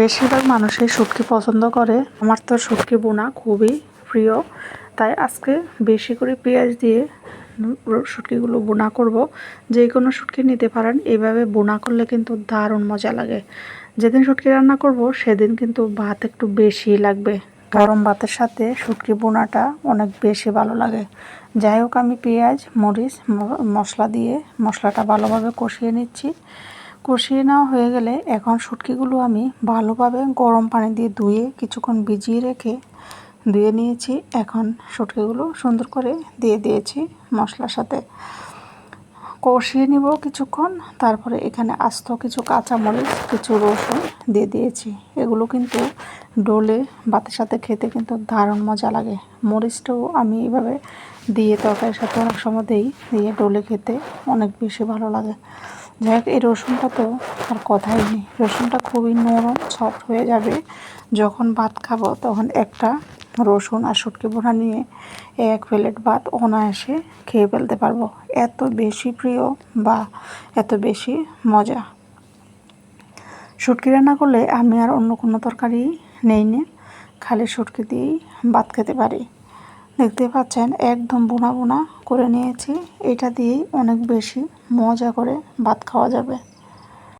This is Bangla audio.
বেশিরভাগ মানুষই শুটকি পছন্দ করে। আমার তো শুটকি বোনা খুবই প্রিয়। তাই আজকে বেশি করে পেঁয়াজ দিয়ে শুটকিগুলো বোনা করব। যে কোনো শুটকি নিতে পারেন। এইভাবে বোনা করলে কিন্তু দারুণ মজা লাগে। যেদিন শুটকি রান্না করব, সেদিন কিন্তু ভাত একটু বেশি লাগবে। গরম ভাতের সাথে শুটকি বোনাটা অনেক বেশি ভালো লাগে। যাই হোক, আমি পেঁয়াজ, মরিচ মশলা দিয়ে মশলাটা ভালোভাবে কষিয়ে নিচ্ছি। কষিয়ে নেওয়া হয়ে গেলে এখন শুটকিগুলো আমি ভালোভাবে গরম পানি দিয়ে ধুয়ে কিছুক্ষণ ভিজিয়ে রেখে ধুয়ে নিয়েছি। এখন শুটকিগুলো সুন্দর করে দিয়ে দিয়েছি মশলার সাথে। কষিয়ে নিব কিছুক্ষণ, তারপরে এখানে আস্ত কিছু কাঁচামরিচ, কিছু রসুন দিয়ে দিয়েছি। এগুলো কিন্তু ডোলে ভাতের সাথে খেতে কিন্তু দারুণ মজা লাগে। মরিচটাও আমি এভাবে দিয়ে তরকারির সাথে অনেক সময় দিই, দিয়ে ডোলে খেতে অনেক বেশি ভালো লাগে। যাই হোক, এই রসুনটা তো আর কথাই নেই। রসুনটা খুবই নরম সফট হয়ে যাবে। যখন ভাত খাব, তখন একটা রসুন আর শুটকি বোনা নিয়ে এক প্লেট ভাত অনায়াসে খেয়ে ফেলতে পারব। এত বেশি প্রিয় বা এত বেশি মজা। শুটকি রান্না করলে আমি আর অন্য কোনো তরকারি নেই নে। খালি শুটকি দিয়েই ভাত খেতে পারি। দেখতে পাচ্ছেন, একদম বোনা বোনা করে নিয়েছি। এটা দিয়েই অনেক বেশি মজা করে ভাত খাওয়া যাবে।